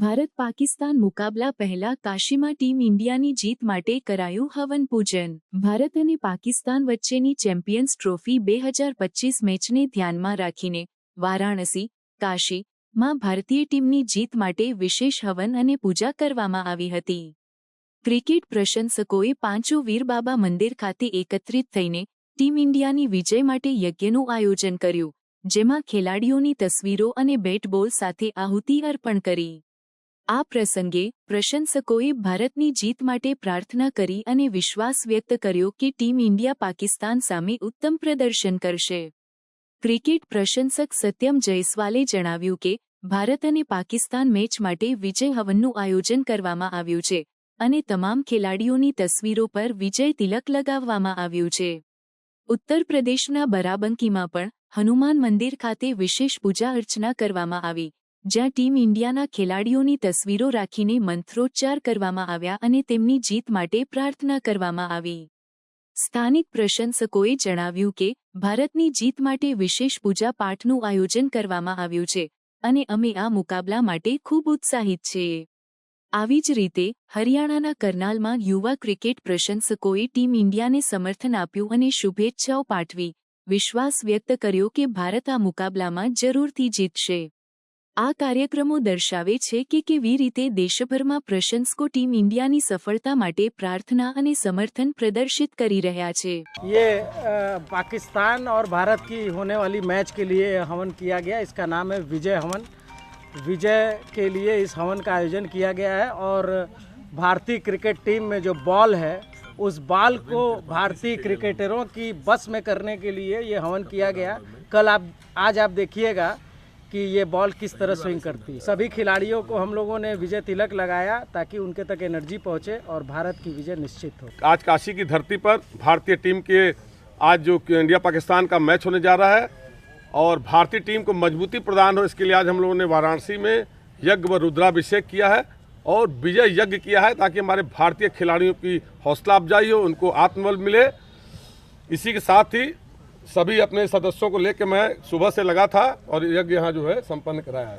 ભારત પાકિસ્તાન મુકાબલા પહેલા કાશીમાં ટીમ ઇન્ડિયાની જીત માટે કરાયું હવન પૂજન. ભારત અને પાકિસ્તાન વચ્ચેની ચેમ્પિયન્સ ટ્રોફી બે હજાર પચીસ મેચને ધ્યાનમાં રાખીને વારાણસી, કાશી માં ભારતીય ટીમની જીત માટે વિશેષ હવન અને પૂજા કરવામાં આવી હતી. ક્રિકેટ પ્રશંસકોએ પાંચો વીરબાબા મંદિર ખાતે એકત્રિત થઈને ટીમ ઇન્ડિયાની વિજય માટે યજ્ઞનું આયોજન કર્યું, જેમાં ખેલાડીઓની તસવીરો અને બેટ બોલ સાથે આહુતિ અર્પણ કરી. આ પ્રસંગે પ્રશંસકોએ ભારતની જીત માટે પ્રાર્થના કરી અને વિશ્વાસ વ્યક્ત કર્યો કે ટીમ ઇન્ડિયા પાકિસ્તાન સામે ઉત્તમ પ્રદર્શન કરશે. ક્રિકેટ પ્રશંસક સત્યમ જયસ્વાલે જણાવ્યું કે, ભારત અને પાકિસ્તાન મેચ માટે વિજય હવનનું આયોજન કરવામાં આવ્યું છે અને તમામ ખેલાડીઓની તસવીરો પર વિજય તિલક લગાવવામાં આવ્યું છે. ઉત્તર પ્રદેશના બરાબંકીમાં પણ હનુમાન મંદિર ખાતે વિશેષ પૂજા અર્ચના કરવામાં આવી. જ્યાં ટીમ ઇન્ડિયાના ખેલાડીઓની તસવીરો રાખીને મંત્રોચ્ચાર કરવામાં આવ્યા અને તેમની જીત માટે પ્રાર્થના કરવામાં આવી. સ્થાનિક પ્રશંસકોએ જણાવ્યું કે, ભારતની જીત માટે વિશેષ પૂજા પાઠનું આયોજન કરવામાં આવ્યું છે, અને અમે આ મુકાબલા માટે ખૂબ ઉત્સાહિત છીએ આવી જ રીતે, હરિયાણાના કરનાલમાં યુવા ક્રિકેટ પ્રશંસકોએ ટીમ ઇન્ડિયાને સમર્થન આપ્યું અને શુભેચ્છાઓ પાઠવી. વિશ્વાસ વ્યક્ત કર્યો કે ભારત આ મુકાબલામાં જરૂરથી જીતશે. આ કાર્યક્રમો દર્શાવે છે કે કેવી રીતે દેશભરમાં પ્રશંસકો ટીમ ઇન્ડિયાની સફળતા માટે પ્રાર્થના અને સમર્થન પ્રદર્શિત કરી રહ્યા છે ये अ, पाकिस्तान और भारत की होने वाली मैच के लिए हवन किया गया इसका नाम है विजय हवन विजय के लिए इस हवन का आयोजन किया गया है और भारतीय क्रिकेट टीम में जो बॉल है उस बॉल को भारतीय क्रिकेटरों की बस में करने के लिए ये हवन किया गया कल आप आज आप देखिएगा कि ये बॉल किस तरह स्विंग करती है। सभी खिलाड़ियों को हम लोगों ने विजय तिलक लगाया ताकि उनके तक एनर्जी पहुँचे और भारत की विजय निश्चित हो। आज काशी की धरती पर भारतीय टीम के आज जो इंडिया पाकिस्तान का मैच होने जा रहा है और भारतीय टीम को मजबूती प्रदान हो, इसके लिए आज हम लोगों ने वाराणसी में यज्ञ व रुद्राभिषेक किया है और विजय यज्ञ किया है ताकि हमारे भारतीय खिलाड़ियों की हौसला अफजाई हो, उनको आत्मबल मिले। इसी के साथ ही सभी अपने सदस्यों को लेकर मैं सुबह से लगा था और यज्ञ यहाँ जो है संपन्न कराया है।